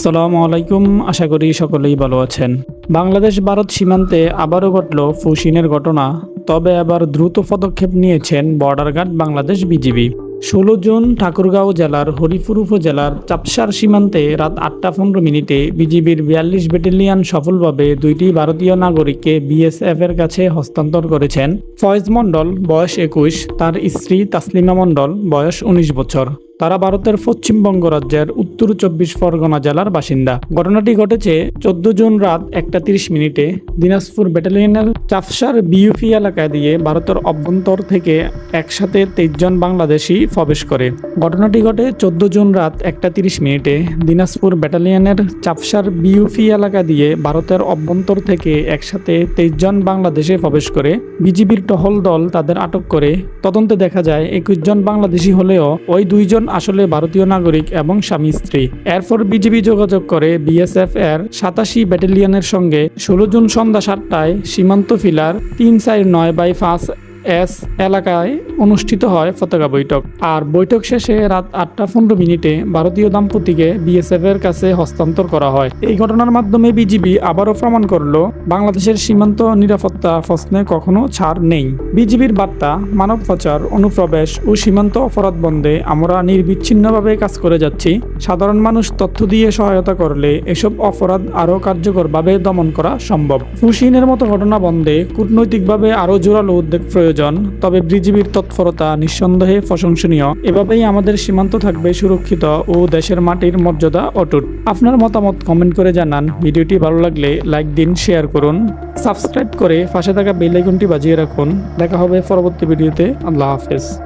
সালামু আলাইকুম, আশা করি সকলেই ভালো আছেন। বাংলাদেশ ভারত সীমান্তে আবারও ঘটল ফুসিনের ঘটনা, তবে আবার দ্রুত পদক্ষেপ নিয়েছেন বর্ডার গার্ড বাংলাদেশ বিজিবি। ষোলো জুন ঠাকুরগাঁও জেলার হরিপুর উপজেলার চাপসার সীমান্তে রাত আটটা পনেরো মিনিটে বিজিবির বিয়াল্লিশ ব্যাটালিয়ন সফলভাবে দুইটি ভারতীয় নাগরিককে বিএসএফ এর কাছে হস্তান্তর করেছেন। ফয়েজ মণ্ডল, বয়স একুশ, তার স্ত্রী তাসলিমা মণ্ডল, বয়স উনিশ বছর। তারা ভারতের পশ্চিমবঙ্গ রাজ্যের উত্তর চব্বিশ পরগনা জেলার বাসিন্দা। ঘটনাটি ঘটেছে চোদ্দ জুন রাত একটা তিরিশ মিনিটে দিনাজপুর ব্যাটালিয়নের চাফসার বিউপি এলাকা দিয়ে ভারতের অভ্যন্তর থেকে একসাথে তেইশ জন বাংলাদেশি প্রবেশ করে। ঘটনাটি ঘটে চোদ্দ জুন রাত একটা তিরিশ মিনিটে দিনাজপুর ব্যাটালিয়নের চাপসার বিউপি এলাকা দিয়ে ভারতের অভ্যন্তর থেকে একসাথে তেইশ জন বাংলাদেশে প্রবেশ করে। বিজিবির টহল দল তাদের আটক করে। তদন্তে দেখা যায় একুশ জন বাংলাদেশি হলেও ওই দুইজন আসলে ভারতীয় নাগরিক এবং স্বামী স্ত্রী। এরপর বিজিবি যোগাযোগ করে বিএসএফ এর সাতাশি ব্যাটালিয়নের সঙ্গে ষোলো জুন সন্ধ্যা সাতটায় সীমান্ত ফিলার তিন চার নয় বাই পাঁচ এস এলাকায় অনুষ্ঠিত হয় পতাকা বৈঠক। আর বৈঠক শেষে রাত আটটা পনেরো মিনিটে ভারতীয় দম্পতিকে বিএসএফ এর কাছে হস্তান্তর করা হয়। এই ঘটনার মাধ্যমে বিজিবি আবারও প্রমাণ করল, বাংলাদেশের সীমান্ত নিরাপত্তা প্রশ্নে কখনো ছাড় নেই। বিজিবির বার্তা, মানব পাচার, অনুপ্রবেশ ও সীমান্ত অপরাধ বন্ধে আমরা নির্বিচ্ছিন্নভাবে কাজ করে যাচ্ছি। সাধারণ মানুষ তথ্য দিয়ে সহায়তা করলে এসব অপরাধ আরও কার্যকরভাবে দমন করা সম্ভব। ফুসিনের মতো ঘটনা বন্ধে কূটনৈতিকভাবে আরও জোরালো উদ্যোগ প্রয়োজন। তবে বিজিবির তৎপরতা নিঃসন্দেহে প্রশংসনীয়। এভাবেই আমাদের সীমান্ত থাকবে সুরক্ষিত ও দেশের মাটির মর্যাদা অটুট। আপনার মতামত কমেন্ট করে জানান। ভিডিওটি ভালো লাগলে লাইক দিন, শেয়ার করুন। সাবস্ক্রাইব করে পাশে থাকা বেল আইকনটি বাজিয়ে রাখুন। দেখা হবে পরবর্তী ভিডিওতে। আল্লাহ হাফেজ।